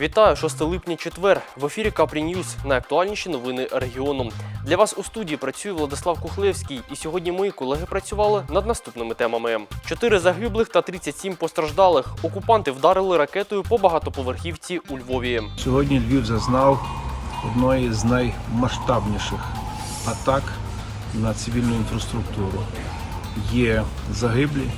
Вітаю 6 липня четвер. В ефірі Капрі Ньюз. Найактуальніші новини регіону. Для вас у студії працює Владислав Кухлевський. І сьогодні мої колеги працювали над наступними темами: чотири загиблих та 37 постраждалих. Окупанти вдарили ракетою по багатоповерхівці у Львові. Сьогодні Львів зазнав одної з наймасштабніших атак на цивільну інфраструктуру. Є загиблі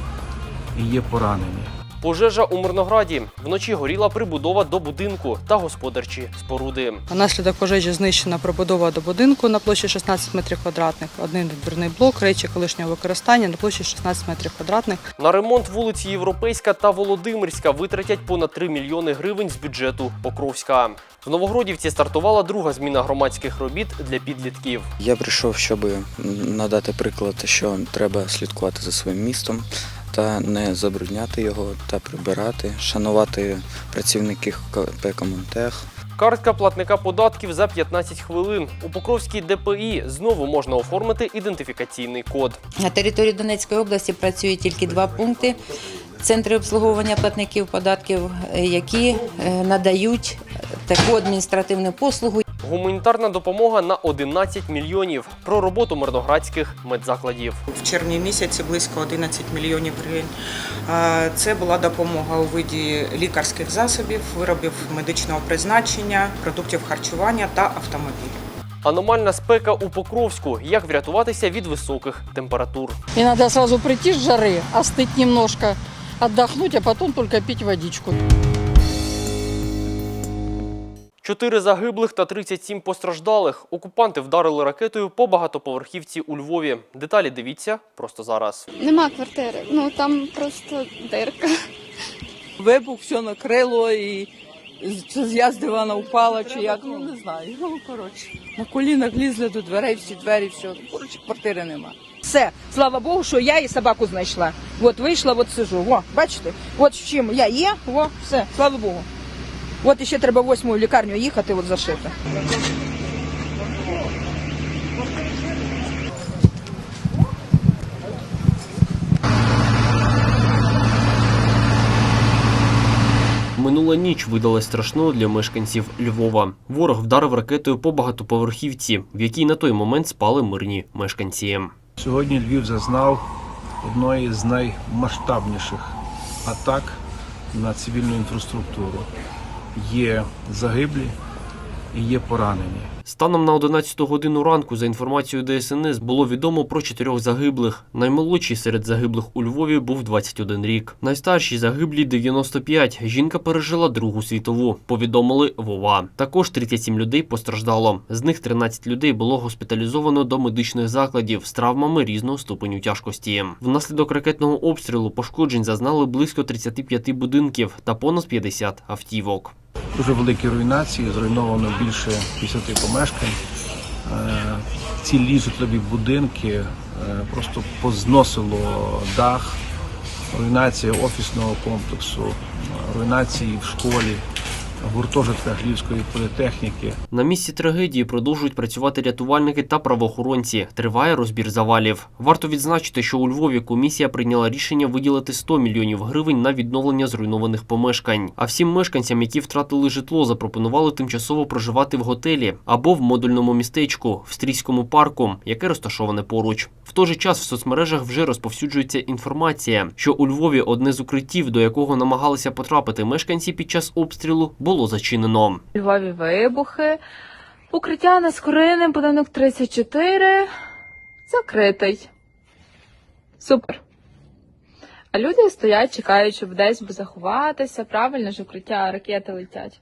і є поранені. Пожежа у Мирнограді. Вночі горіла прибудова до будинку та господарчі споруди. Внаслідок пожежі знищена прибудова до будинку на площі 16 метрів квадратних, один дверний блок, речі колишнього використання на площі 16 метрів квадратних. На ремонт вулиці Європейська та Володимирська витратять понад 3 мільйони гривень з бюджету Покровська. В Новогродівці стартувала друга зміна громадських робіт для підлітків. Я прийшов, щоб надати приклад, що треба слідкувати за своїм містом та не забрудняти його та прибирати, шанувати працівників КП Комунтех. Картка платника податків за 15 хвилин. У Покровській ДПІ знову можна оформити ідентифікаційний код. На території Донецької області працює тільки два пункти. Центри обслуговування платників податків, е, які е, надають таку адміністративну послугу. Гуманітарна допомога на 11 мільйонів. Про роботу мирноградських медзакладів. В червні місяці близько 11 мільйонів гривень. Це була допомога у виді лікарських засобів, виробів медичного призначення, продуктів харчування та автомобілів. Аномальна спека у Покровську. Як врятуватися від високих температур? И надо сразу прийти с жары, остыть немножко, отдохнуть, а потом только пить водичку. Чотири загиблих та 37 постраждалих. Окупанти вдарили ракетою по багатоповерхівці у Львові. Деталі дивіться просто зараз. Нема квартири. Ну там просто дирка. Вибух, все накрило і чи я з дивана впала, чи як, ну не знаю. Ну, коротше. На колінах лізли до дверей, всі двері, все. Коротше, квартири нема. Все, слава Богу, що я і собаку знайшла. От вийшла, от сижу. О, бачите? От в чим я є, о, все, слава Богу. От іще треба в восьму лікарню їхати, от зашити. Минула ніч видалась страшною для мешканців Львова. Ворог вдарив ракетою по багатоповерхівці, в якій на той момент спали мирні мешканці. Сьогодні Львів зазнав одної з наймасштабніших атак на цивільну інфраструктуру. Є загиблі і є поранені. Станом на 11 годину ранку, за інформацією ДСНС, було відомо про чотирьох загиблих. Наймолодший серед загиблих у Львові був 21 рік. Найстаршій загиблій 95. Жінка пережила Другу світову. Повідомили Вова. Також 37 людей постраждало. З них 13 людей було госпіталізовано до медичних закладів з травмами різного ступеню тяжкості. Внаслідок ракетного обстрілу пошкоджень зазнали близько 35 будинків та понад 50 автівок. Дуже великі руйнації, зруйновано більше 50 помешкань. Е, Цілі житлові будинки е, просто позносило дах, руйнація офісного комплексу, е, руйнації в школі, в гуртожитках Львівської політехніки. На місці трагедії продовжують працювати рятувальники та правоохоронці. Триває розбір завалів. Варто відзначити, що у Львові комісія прийняла рішення виділити 100 мільйонів гривень на відновлення зруйнованих помешкань. А всім мешканцям, які втратили житло, запропонували тимчасово проживати в готелі або в модульному містечку в стрійському парку, яке розташоване поруч. В той же час в соцмережах вже розповсюджується інформація, що у Львові одне з укриттів, до якого намагалися потрапити мешканці під час обстрілу, було зачинено. Львові вибухи. Укриття на Скориним, будинок 34. Закритий. Супер. А люди стоять, чекають, щоб десь би заховатися. Правильно ж укриття ракети летять.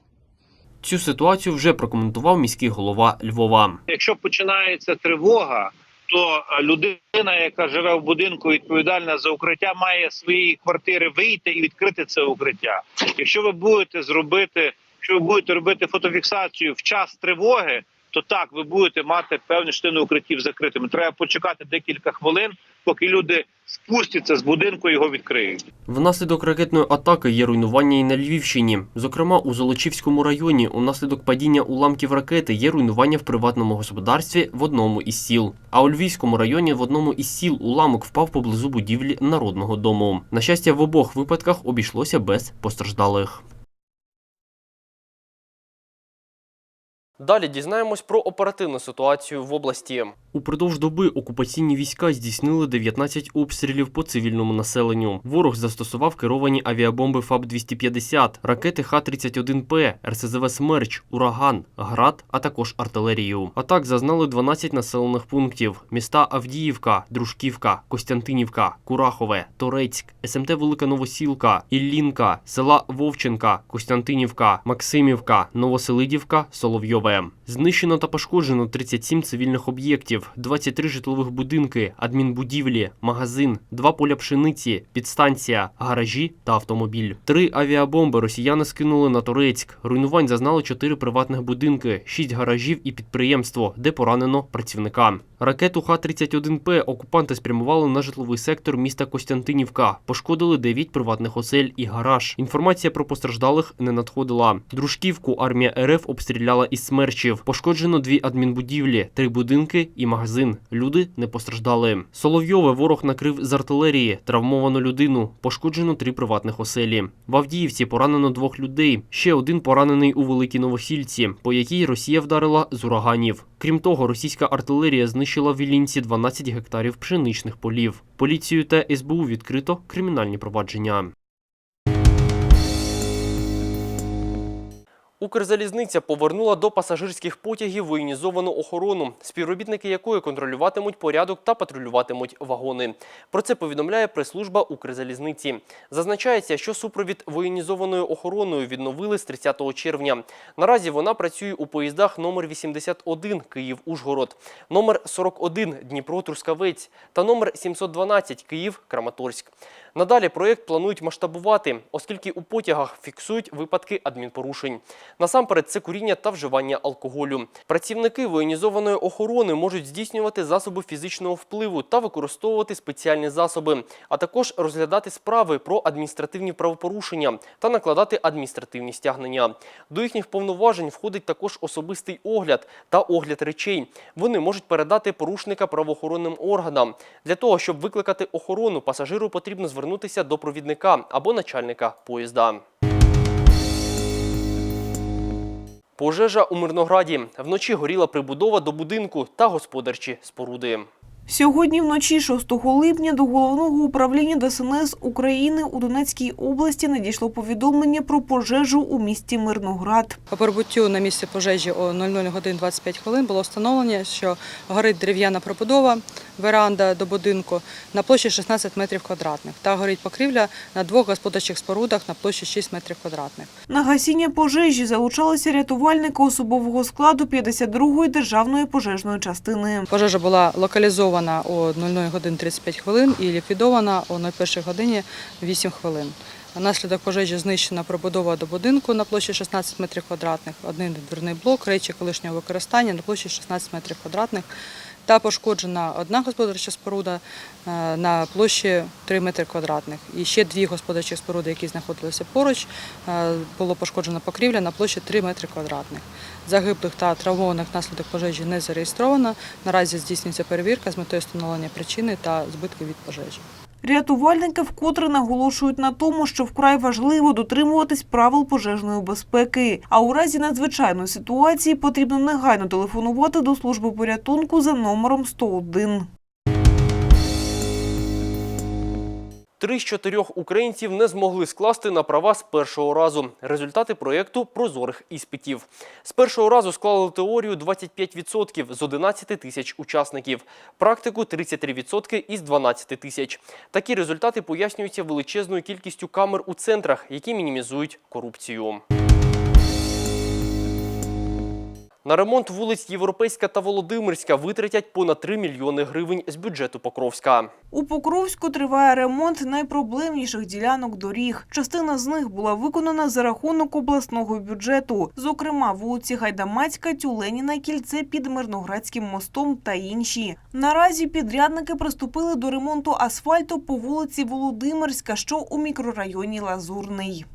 Цю ситуацію вже прокоментував міський голова Львова. Якщо починається тривога, то е, людина, яка живе в будинку, відповідальна за укриття, має свої квартири вийти і відкрити це укриття. Якщо ви будете зробити, якщо ви будете робити фотофіксацію в час тривоги, то так ви будете мати певну частину укриттів закритими. Треба почекати декілька хвилин, поки люди спустяться з будинку і його відкриють. Внаслідок ракетної атаки є руйнування і на Львівщині. Зокрема, у Золочівському районі унаслідок падіння уламків ракети є руйнування в приватному господарстві в одному із сіл. А у Львівському районі в одному із сіл уламок впав поблизу будівлі народного дому. На щастя, в обох випадках обійшлося без постраждалих. Далі дізнаємось про оперативну ситуацію в області. Упродовж доби окупаційні війська здійснили 19 обстрілів по цивільному населенню. Ворог застосував керовані авіабомби ФАБ-250, ракети Х-31П, РСЗВ «Смерч», «Ураган», «Град», а також артилерію. Атак зазнали 12 населених пунктів. Міста Авдіївка, Дружківка, Костянтинівка, Курахове, Торецьк, СМТ Велика Новосілка, Іллінка, села Вовченка, Костянтинівка, Максимівка, Новоселидівка, Соловйове. Знищено та пошкоджено 37 цивільних об'єктів, 23 житлових будинки, адмінбудівлі, магазин, два поля пшениці, підстанція, гаражі та автомобіль. Три авіабомби росіяни скинули на Торецьк. Руйнувань зазнали чотири приватних будинки, шість гаражів і підприємство, де поранено працівника. Ракету Х-31П окупанти спрямували на житловий сектор міста Костянтинівка. Пошкодили 9 приватних осель і гараж. Інформація про постраждалих не надходила. Дружківку армія РФ обстріляла із смерчів. Пошкоджено дві адмінбудівлі, три будинки і магазин. Люди не постраждали. Соловйове ворог накрив з артилерії, травмовано людину, пошкоджено три приватних оселі. В Авдіївці поранено двох людей. Ще один поранений у Великій Новосільці, по якій Росія вдарила з ураганів. Крім того, російська артилерія знищила в Іллінці 12 гектарів пшеничних полів. Поліцію та СБУ відкрито кримінальні провадження. Укрзалізниця повернула до пасажирських потягів воєнізовану охорону, співробітники якої контролюватимуть порядок та патрулюватимуть вагони. Про це повідомляє прес-служба Укрзалізниці. Зазначається, що супровід воєнізованою охороною відновили з 30 червня. Наразі вона працює у поїздах номер 81 Київ-Ужгород, номер 41 Дніпро-Трускавець та номер 712 Київ-Краматорськ. Надалі проєкт планують масштабувати, оскільки у потягах фіксують випадки адмінпорушень. Насамперед, це куріння та вживання алкоголю. Працівники воєнізованої охорони можуть здійснювати засоби фізичного впливу та використовувати спеціальні засоби, а також розглядати справи про адміністративні правопорушення та накладати адміністративні стягнення. До їхніх повноважень входить також особистий огляд та огляд речей. Вони можуть передати порушника правоохоронним органам. Для того, щоб викликати охорону, пасажиру потрібно звернутися до провідника або начальника поїзда. Пожежа у Мирнограді. Вночі горіла прибудова до будинку та господарчі споруди. Сьогодні вночі 6 липня до головного управління ДСНС України у Донецькій області надійшло повідомлення про пожежу у місті Мирноград. По прибуттю на місце пожежі о 00 годин 25 хвилин було встановлено, що горить дерев'яна прибудова, веранда до будинку на площі 16 метрів квадратних та горить покрівля на двох господарчих спорудах на площі 6 метрів квадратних. На гасіння пожежі залучалися рятувальники особового складу 52-ї державної пожежної частини. Пожежа була локалізована о 00 годин 35 хвилин і ліквідована о 01 годині 8 хвилин. Наслідок пожежі знищена прибудова до будинку на площі 16 метрів квадратних, один дверний блок, речі колишнього використання на площі 16 метрів квадратних та пошкоджена одна господарча споруда е, на площі 3 метри квадратних. І ще дві господарчі споруди, які знаходилися поруч, е, було пошкоджено покрівля на площі 3 метри квадратних. Загиблих та травмованих внаслідок пожежі не зареєстровано. Наразі здійснюється перевірка з метою встановлення причини та збитків від пожежі. Рятувальники вкотре наголошують на тому, що вкрай важливо дотримуватись правил пожежної безпеки. А у разі надзвичайної ситуації потрібно негайно телефонувати до служби порятунку за номером 101. Три з чотирьох українців не змогли скласти на права з першого разу. Результати проєкту прозорих іспитів. З першого разу склали теорію 25% з 11 тисяч учасників, практику 33% із 12 тисяч. Такі результати пояснюються величезною кількістю камер у центрах, які мінімізують корупцію. На ремонт вулиць Європейська та Володимирська витратять понад 3 мільйони гривень з бюджету Покровська. У Покровську триває ремонт найпроблемніших ділянок доріг. Частина з них була виконана за рахунок обласного бюджету. Зокрема, вулиці Гайдамацька, Тюленіна, Кільце під Мирноградським мостом та інші. Наразі підрядники приступили до ремонту асфальту по вулиці Володимирська, що у мікрорайоні Лазурний.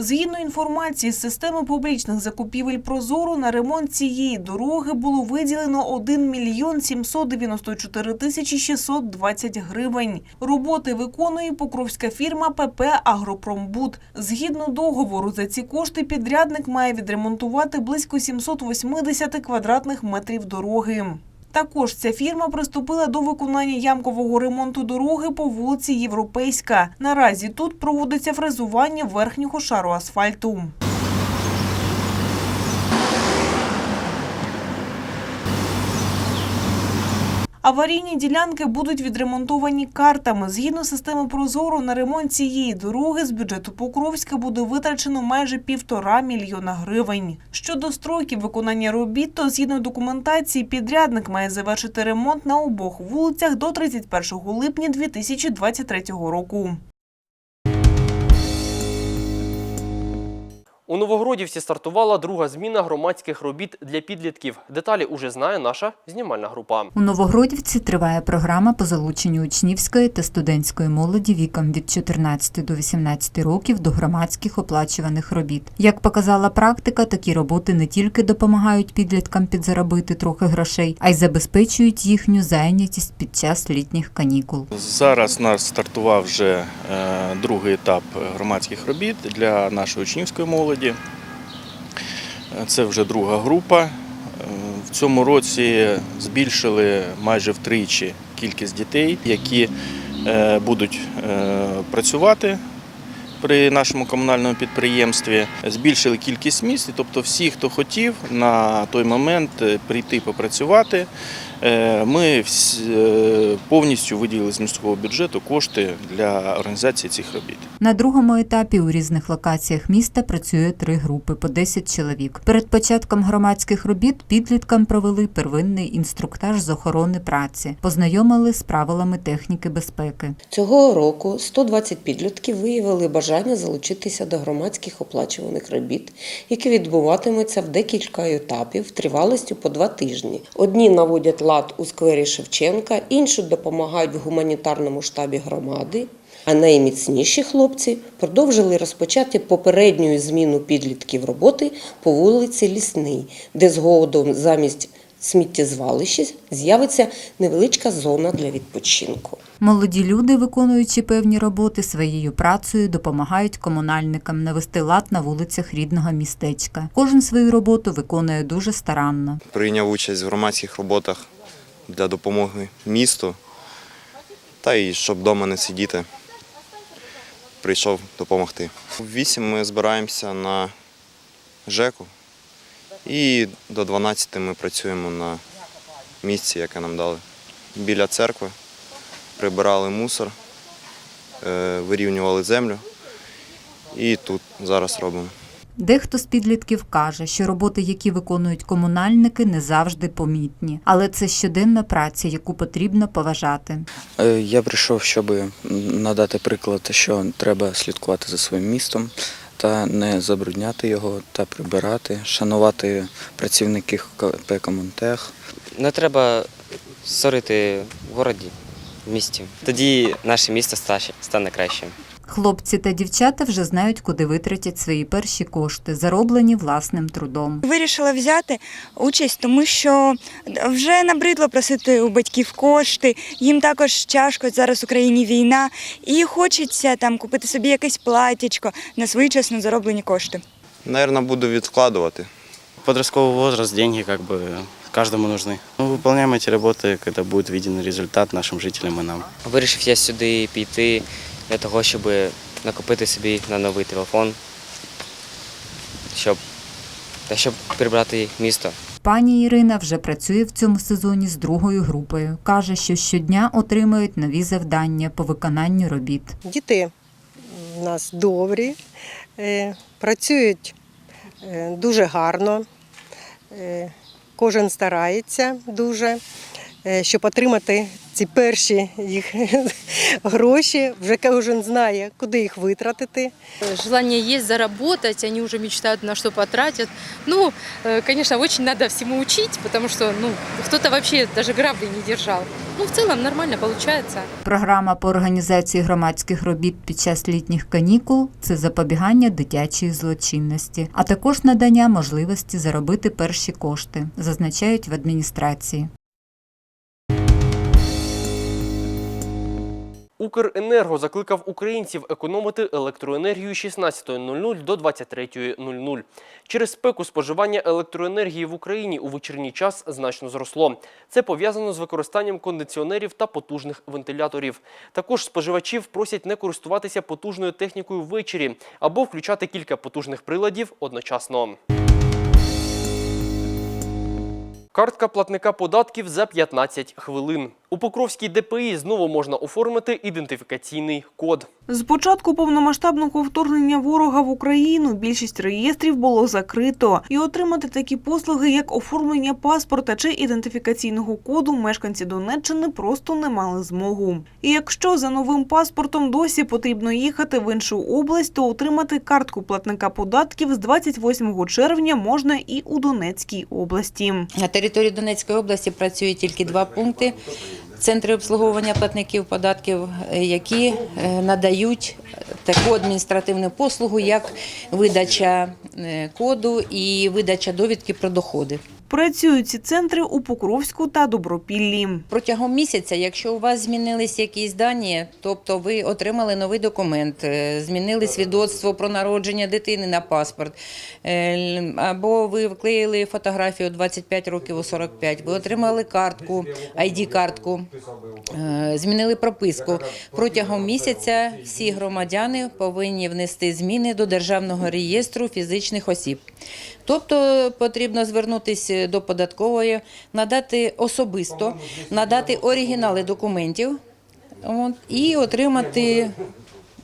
Згідно інформації з системи публічних закупівель Прозоро на ремонт цієї дороги було виділено 1 мільйон 794 тисячі 620 гривень. Роботи виконує покровська фірма ПП Агропромбуд. Згідно договору, за ці кошти підрядник має відремонтувати близько 780 квадратних метрів дороги. Також ця фірма приступила до виконання ямкового ремонту дороги по вулиці Європейська. Наразі тут проводиться фрезування верхнього шару асфальту. Аварійні ділянки будуть відремонтовані картами. Згідно системи Прозоро на ремонт цієї дороги з бюджету Покровська буде витрачено майже півтора мільйона гривень. Щодо строків виконання робіт, то згідно документації підрядник має завершити ремонт на обох вулицях до 31 липня 2023 року. У Новогродівці стартувала друга зміна громадських робіт для підлітків. Деталі уже знає наша знімальна група. У Новогродівці триває програма по залученню учнівської та студентської молоді віком від 14 до 18 років до громадських оплачуваних робіт. Як показала практика, такі роботи не тільки допомагають підліткам підзаробити трохи грошей, а й забезпечують їхню зайнятість під час літніх канікул. Зараз у нас стартував вже е, другий етап громадських робіт для нашої учнівської молоді. Е, Це вже друга група. В цьому році збільшили майже втричі кількість дітей, які е, будуть е, працювати при нашому комунальному підприємстві. Збільшили кількість місць, тобто всі, хто хотів на той момент е, прийти попрацювати, ми вс- е, повністю виділили з міського бюджету кошти для організації цих робіт. На другому етапі у різних локаціях міста працює три групи по 10 чоловік. Перед початком громадських робіт підліткам провели первинний інструктаж з охорони праці, познайомили з правилами техніки безпеки. Цього року 120 підлітків виявили бажання залучитися до громадських оплачуваних робіт, які відбуватимуться в декілька етапів тривалістю по два тижні. Одні наводять лад у сквері Шевченка, інші допомагають в гуманітарному штабі громади. А найміцніші хлопці продовжили розпочати попередню зміну підлітків роботи по вулиці Лісний, де згодом замість сміттєзвалища з'явиться невеличка зона для відпочинку. Молоді люди, виконуючи певні роботи своєю працею, допомагають комунальникам навести лад на вулицях рідного містечка. Кожен свою роботу виконує дуже старанно. прийняв участь в громадських роботах для допомоги місту та і щоб вдома не сидіти, прийшов допомогти. У 8 ми збираємося на ЖЕКу і до 12 ми працюємо на місці, яке нам дали. Біля церкви прибирали мусор, е, вирівнювали землю і тут зараз робимо. Дехто з підлітків каже, що роботи, які виконують комунальники, не завжди помітні, але це щоденна праця, яку потрібно поважати. Е, Я прийшов, щоб надати приклад, що треба слідкувати за своїм містом та не забрудняти його та прибирати, шанувати працівників КП Комунтех. Не треба сорити в городі, в місті. Тоді наше місто стане кращим. Хлопці та дівчата вже знають, куди витратять свої перші кошти, зароблені власним трудом. Вирішила взяти участь, тому що вже набридло просити у батьків кошти. Їм також тяжко зараз в Україні війна, і хочеться там купити собі якесь платічко на свої чесно зароблені кошти. Наверно, буду відкладувати. Подростковый возраст, деньги как бы каждому нужны. Мы выполняем эти работы, когда будет виден результат нашим жителям и нам. Вирішив я сюди піти для того, щоб накопити собі на новий телефон, щоб, та щоб прибрати місто. Пані Ірина вже працює в цьому сезоні з другою групою. Каже, що щодня отримують нові завдання по виконанню робіт. Діти у нас добрі, е, працюють е, дуже гарно, е, кожен старається дуже, щоб отримати ці перші їх гроші. Вже кожен знає, куди їх витратити. Желание есть заработать, они уже мечтают на что потратят. Ну, э, конечно, очень надо всему учить, потому что, ну, кто-то вообще даже грабли не держал. Ну, в целом нормально получается. Програма по організації громадських робіт під час літніх канікул це запобігання дитячої злочинності, а також надання можливості заробити перші кошти, зазначають в адміністрації. Укренерго закликав українців економити електроенергію з 16.00 до 23.00. Через спеку споживання електроенергії в Україні у вечірній час значно зросло. Це пов'язано з використанням кондиціонерів та потужних вентиляторів. Також споживачів просять не користуватися потужною технікою ввечері або включати кілька потужних приладів одночасно. Картка платника податків за 15 хвилин. У Покровській ДПІ знову можна оформити ідентифікаційний код. З початку повномасштабного вторгнення ворога в Україну більшість реєстрів було закрито, і отримати такі послуги, як оформлення паспорта чи ідентифікаційного коду, мешканці Донеччини просто не мали змогу. І якщо за новим паспортом досі потрібно їхати в іншу область, то отримати картку платника податків з 28 червня можна і у Донецькій області. На території Донецької області працює тільки два пункти. Центри обслуговування платників податків, е, які е, надають таку адміністративну послугу, як видача е, коду і видача довідки про доходи. Працюють ці центри у Покровську та Добропіллі. Протягом місяця, якщо у вас змінились якісь дані, тобто ви отримали новий документ, е, змінили свідоцтво про народження дитини на паспорт, е, або ви вклеїли фотографію 25 років у 45, ви отримали картку, ID-картку, е, змінили прописку. Протягом місяця всі громадяни повинні внести зміни до Державного реєстру фізичних осіб. Тобто потрібно звернутися до податкової, надати особисто, надати оригінали документів і отримати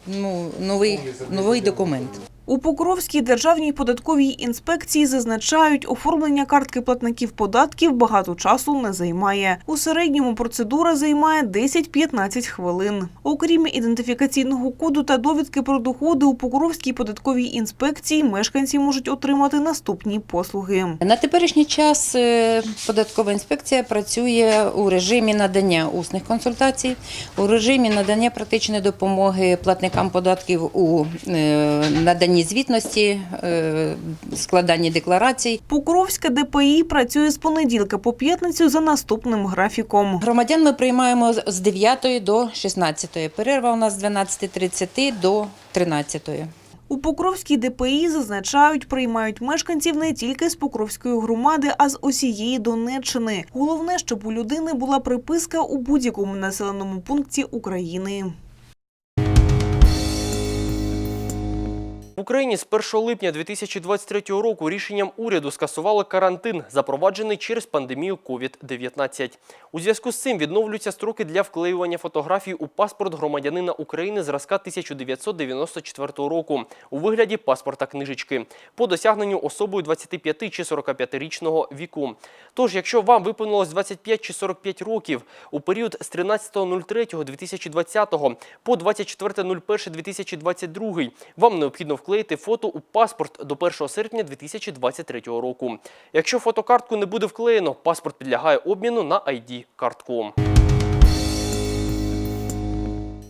ну, новий, новий документ. У Покровській державній податковій інспекції зазначають, оформлення картки платників податків багато часу не займає. У середньому процедура займає 10-15 хвилин. Окрім ідентифікаційного коду та довідки про доходи, у Покровській податковій інспекції мешканці можуть отримати наступні послуги. На теперішній час е, податкова інспекція працює у режимі надання усних консультацій, у режимі надання практичної допомоги платникам податків у е, наданні звітності, е, складанні декларацій. Покровська ДПІ працює з понеділка по п'ятницю за наступним графіком. Громадян ми приймаємо з- з 9 до 16. Перерва у нас з 12.30 до 13. У Покровській ДПІ зазначають, приймають мешканців не тільки з Покровської громади, а з усієї Донеччини. Головне, щоб у людини була приписка у будь-якому населеному пункті України. В Україні з 1 липня 2023 року рішенням уряду скасували карантин, запроваджений через пандемію COVID-19. У зв'язку з цим відновлюються строки для вклеювання фотографій у паспорт громадянина України зразка 1994 року у вигляді паспорта книжечки по досягненню особою 25 чи 45-річного віку. Тож, якщо вам виповнилось 25 чи 45 років у період з 13.03.2020 по 24.01.2022, вам необхідно вклеїти фото у паспорт до 1 серпня 2023 року. Якщо фотокартку не буде вклеєно, паспорт підлягає обміну на ID-картку.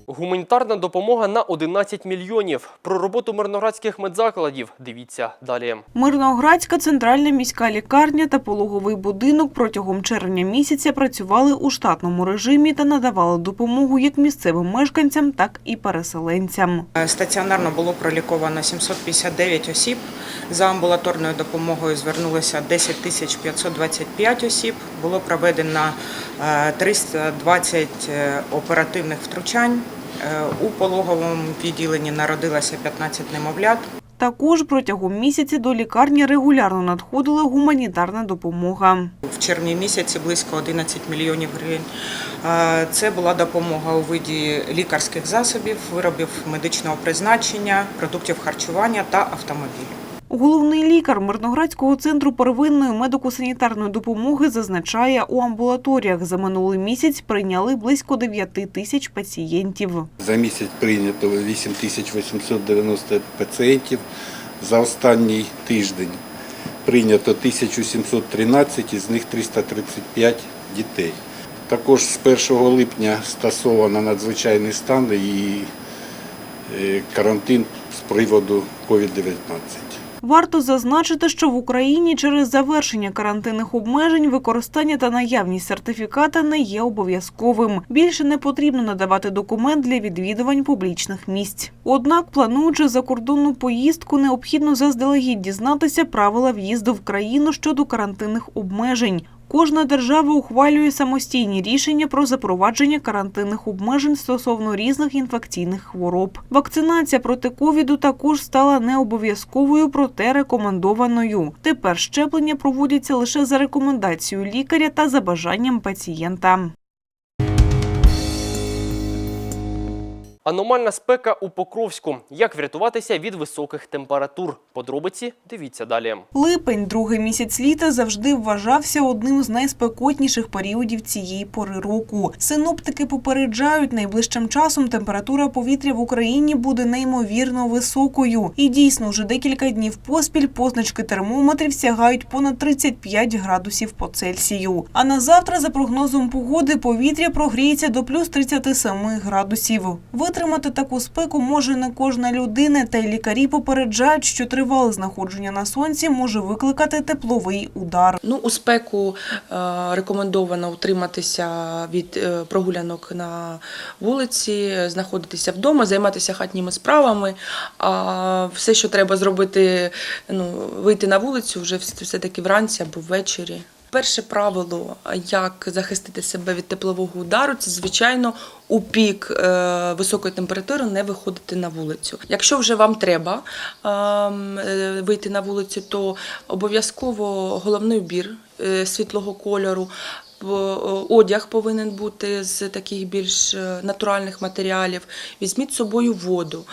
Гуманітарна допомога на 11 мільйонів. Про роботу мирноградських медзакладів дивіться далі. Мирноградська центральна міська лікарня та пологовий будинок протягом червня місяця працювали у штатному режимі та надавали допомогу як місцевим мешканцям, так і переселенцям. Стаціонарно було проліковано 759 осіб. За амбулаторною допомогою звернулося 10 тисяч 525 осіб. Було проведено е, 320 е, оперативних втручань. Е, У пологовому відділенні народилося 15 немовлят. Також протягом місяця до лікарні регулярно надходила гуманітарна допомога. В червні місяці близько 11 мільйонів гривень. Е, Це була допомога у виді лікарських засобів, виробів медичного призначення, продуктів харчування та автомобілів. Головний лікар Мирноградського центру первинної медико-санітарної допомоги зазначає, у амбулаторіях за минулий місяць прийняли близько 9 тисяч пацієнтів. За місяць прийнято 8890 пацієнтів. За останній тиждень прийнято 1713, із них 335 дітей. Також з 1 липня стосовано надзвичайний стан і е, карантин з приводу COVID-19. Варто зазначити, що в Україні через завершення карантинних обмежень використання та наявність сертифіката не є обов'язковим. Більше не потрібно надавати документ для відвідувань публічних місць. Однак, плануючи закордонну поїздку, необхідно заздалегідь дізнатися правила в'їзду в країну щодо карантинних обмежень. Кожна держава ухвалює самостійні рішення про запровадження карантинних обмежень стосовно різних інфекційних хвороб. Вакцинація проти ковіду також стала не обов'язковою, проте рекомендованою. Тепер щеплення проводяться лише за рекомендацією лікаря та за бажанням пацієнта. Аномальна спека у Покровську. Як врятуватися від високих температур? Подробиці дивіться далі. Липень, другий місяць літа, завжди вважався одним з найспекотніших періодів цієї пори року. Синоптики попереджають, найближчим часом температура повітря в Україні буде неймовірно високою. І дійсно, вже декілька днів поспіль позначки термометрів сягають понад 35 градусів по Цельсію. А на завтра, за прогнозом погоди, повітря прогріється до плюс 37 градусів. Витримати таку спеку може не кожна людина, та й лікарі попереджають, що тривале знаходження на сонці може викликати тепловий удар. Ну, у спеку е, рекомендовано утриматися від е, прогулянок на вулиці, знаходитися вдома, займатися хатніми справами. А все, що треба зробити, ну, вийти на вулицю вже все-таки вранці або ввечері. Перше правило, як захистити себе від теплового удару, це звичайно у пік е, високої температури не виходити на вулицю. Якщо вже вам треба ем, е, вийти на вулицю, то обов'язково головний убір е, світлого кольору. В- Одяг повинен бути з таких більш е, натуральних матеріалів. Візьміть з собою воду,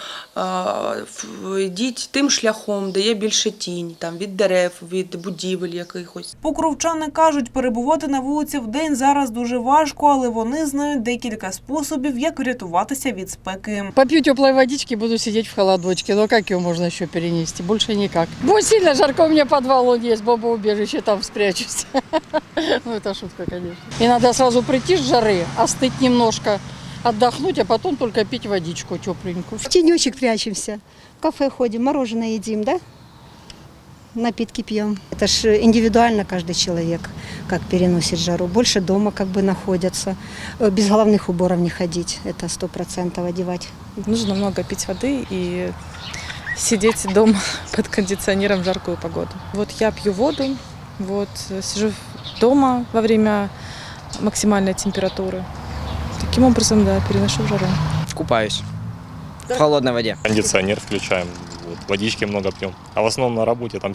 йдіть тим шляхом, де є більше тінь, там від дерев, від будівель якихось. Покровчани кажуть, перебувати на вулиці в день зараз дуже важко, але вони знають декілька способів, як врятуватися від спеки. Попью теплой водички, буду сидеть в холодочке. Но как его можно еще перенести? Больше никак. Будет сильно жарко, у меня подвал он есть, бомбоубежище, там спрячусь. Ну, это шутка, конечно. И надо сразу прийти с жары, остыть немножко, отдохнуть, а потом только пить водичку тепленькую. В тенечек прячемся, в кафе ходим, мороженое едим, да? Напитки пьем. Это ж индивидуально каждый человек, как переносит жару. Больше дома как бы находятся. Э, Без головных уборов не ходить, это сто процентов одевать. Нужно много пить воды и сидеть дома под кондиционером в жаркую погоду. Вот я пью воду, вот э, сижу дома во время максимальной температуры. Таким образом, да, переношу жару. Купаюсь в холодной воде. Кондиционер включаем, вот, водички много пьем. А в основном на работе там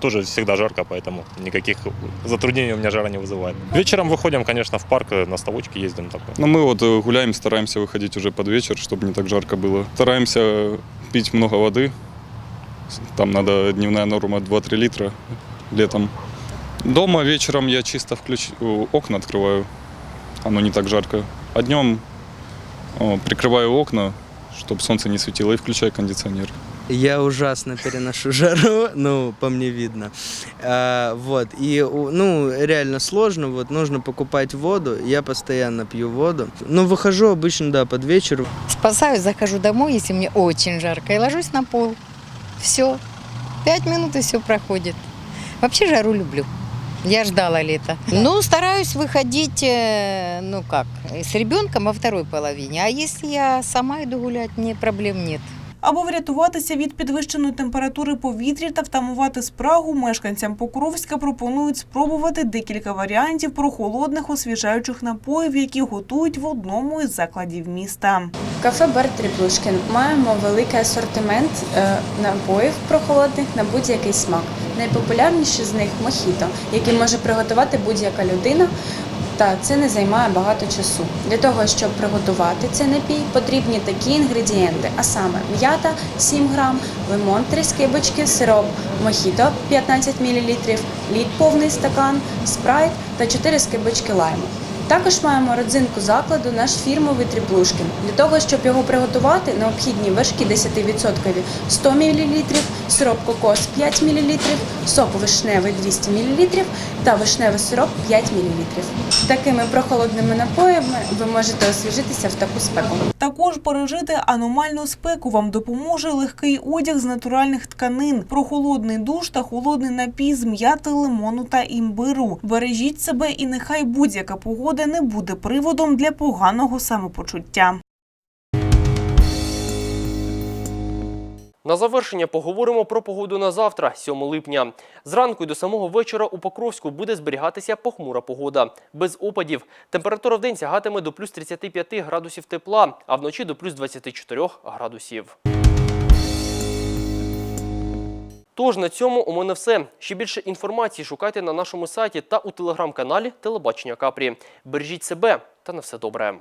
тоже всегда жарко, поэтому никаких затруднений у меня жара не вызывает. Вечером выходим, конечно, в парк, э, на ставочке ездим такой. Ну, мы вот э, гуляем, стараемся выходить уже под вечер, чтобы не так жарко было. Стараемся пить много воды. Там надо дневная норма 2-3 литра летом. Дома вечером я чисто включ... э, окна открываю. Оно не так жарко. А днем прикрываю окна, чтобы солнце не светило, и включаю кондиционер. Я ужасно переношу жару, ну, по мне видно. А, вот, и, ну, реально сложно, вот, нужно покупать воду, я постоянно пью воду. Ну, выхожу обычно, да, под вечер. Спасаюсь, захожу домой, если мне очень жарко, и ложусь на пол. Все. Пять минут и все проходит. Вообще жару люблю. Я ждала лета. Ну, стараюсь выходить, э, ну как, с ребенком во второй половине. А если я сама иду гулять, мне проблем нет. Аби врятуватися від підвищеної температури повітря та втамувати спрагу, мешканцям Покровська пропонують спробувати декілька варіантів прохолодних освіжаючих напоїв, які готують в одному із закладів міста. Кафе Бар Тріплушкін маємо великий асортимент е, напоїв прохолодних на будь-який смак. Найпопулярніші з них мохіто, який може приготувати будь-яка людина та це не займає багато часу. Для того, щоб приготувати цей напій, потрібні такі інгредієнти, а саме м'ята 7 грам, лимон 3 скибочки, сироп мохіто 15 мл, лід повний стакан, спрайт та 4 скибочки лайму. Також маємо родзинку закладу наш фірмовий тріплушкін. Для того, щоб його приготувати, необхідні вершки 10% 100 мл, сироп кокос 5 мл, сок вишневий 200 мл та вишневий сироп 5 мл. Такими прохолодними напоями ви можете освіжитися в таку спеку. Також пережити аномальну спеку вам допоможе легкий одяг з натуральних тканин, прохолодний душ та холодний напій з м'яти, лимону та імбиру. Бережіть себе і нехай будь-яка погода не буде приводом для поганого самопочуття. На завершення поговоримо про погоду на завтра, 7 липня. Зранку і до самого вечора у Покровську буде зберігатися похмура погода. Без опадів. Температура в день сягатиме до плюс 35 градусів тепла, а вночі до плюс 24 градусів. Тож на цьому у мене все. Ще більше інформації шукайте на нашому сайті та у телеграм-каналі Телебачення Капрі. Бережіть себе та на все добре.